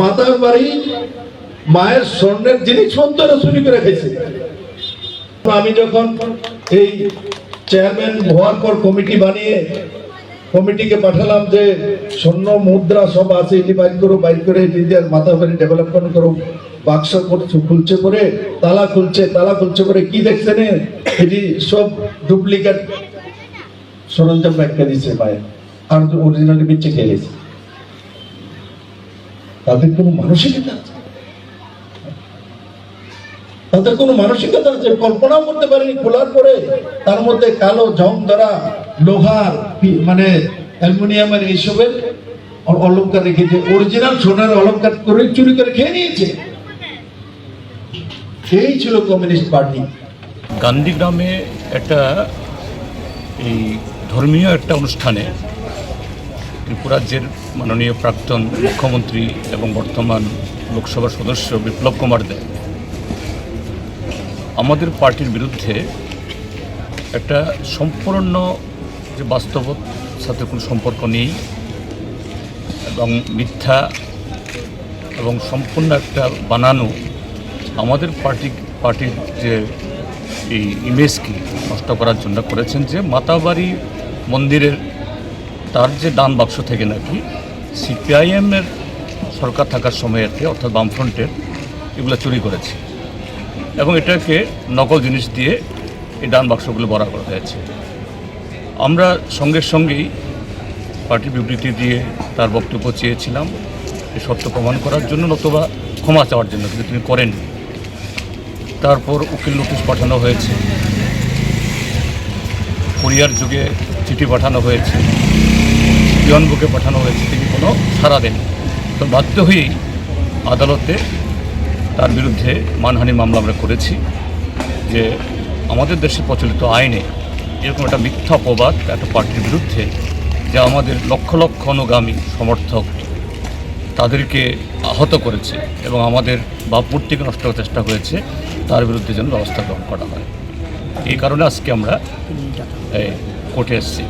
মাতার বাড়ি মায়ের স্বর্ণের জিনিস জিনিসপত্র চুরি করে খেয়েছে। আমি যখন এই চেয়ারম্যান হওয়ার পর কমিটি বানিয়ে কমিটিকে পাঠালাম যে স্বর্ণ মুদ্রা সব আছে, এটি বাইর করো, বাইর করে নিজের মাথা বাড়ি ডেভেলপমেন্ট করো, বাক্স করছে খুলছে করে তালা খুলছে তালা খুলছে করে কি দেখছেন? এটি সব ডুপ্লিকেট সরঞ্জাম ব্যাখ্যা দিচ্ছে মায়ের। আর অরিজিনালি বিচ্ছে খেয়ে গেছে তাদের কোনো মানসিকতা আছে? তাদের কোনো মানসিকতা আছে? কল্পনাও করতে পারেনি। খোলার পরে তার মধ্যে কালো জং ধরা লোহার মানে অ্যালুমিনিয়ামের এইসবের অ- অলংকার রেখেছে। অরিজিনাল সোনার অলংকার করে চুরি করে খেয়ে নিয়েছে। এই ছিল কমিউনিস্ট পার্টি। গান্ধীগ্রামে একটা এই ধর্মীয় একটা অনুষ্ঠানে ত্রিপুরা রাজ্যের মাননীয় প্রাক্তন মুখ্যমন্ত্রী এবং বর্তমান লোকসভার সদস্য বিপ্লব কুমার দেব আমাদের পার্টির বিরুদ্ধে একটা সম্পূর্ণ যে বাস্তবত সাথে কোনো সম্পর্ক নেই এবং মিথ্যা এবং সম্পূর্ণ একটা বানানো আমাদের পার্টি পার্টির যে এই ইমেজকে নষ্ট করার জন্য করেছেন যে মাতাবাড়ি মন্দিরের তার যে দান বাক্স থেকে নাকি সিপিআইএমের সরকার থাকার সময়েতে অর্থাৎ বামফ্রন্টের এগুলো চুরি করেছে। এবং এটাকে নকল জিনিস দিয়ে এই দান বাক্সগুলো ভরা করা হয়েছে। আমরা সঙ্গে সঙ্গেই পার্টি বিবৃতি দিয়ে তার বক্তব্য চেয়েছিলাম এই সত্য প্রমাণ করার জন্য নতুবা ক্ষমা চাওয়ার জন্য, কিন্তু তিনি করেননি। তারপর উকিল নোটিশ পাঠানো হয়েছে। কোরিয়ার যুগে চিঠি পাঠানো হয়েছে। পিয়ন বুকে পাঠানো হয়েছে, তিনি কোনো সাড়া দেন তো বাধ্য হয়েই আদালতে তার বিরুদ্ধে মানহানি মামলা আমরা করেছি যে আমাদের দেশে প্রচলিত আইনে এরকম একটা মিথ্যা অপবাদ একটা পার্টির বিরুদ্ধে যা আমাদের লক্ষ লক্ষ অনুগামী সমর্থক তাদেরকে আহত করেছে এবং আমাদের ভাবমূর্তিকে নষ্ট করার চেষ্টা হয়েছে তার বিরুদ্ধে যেন ব্যবস্থা গ্রহণ করা হয়। এই কারণে আজকে আমরা কোর্টে এসেছি।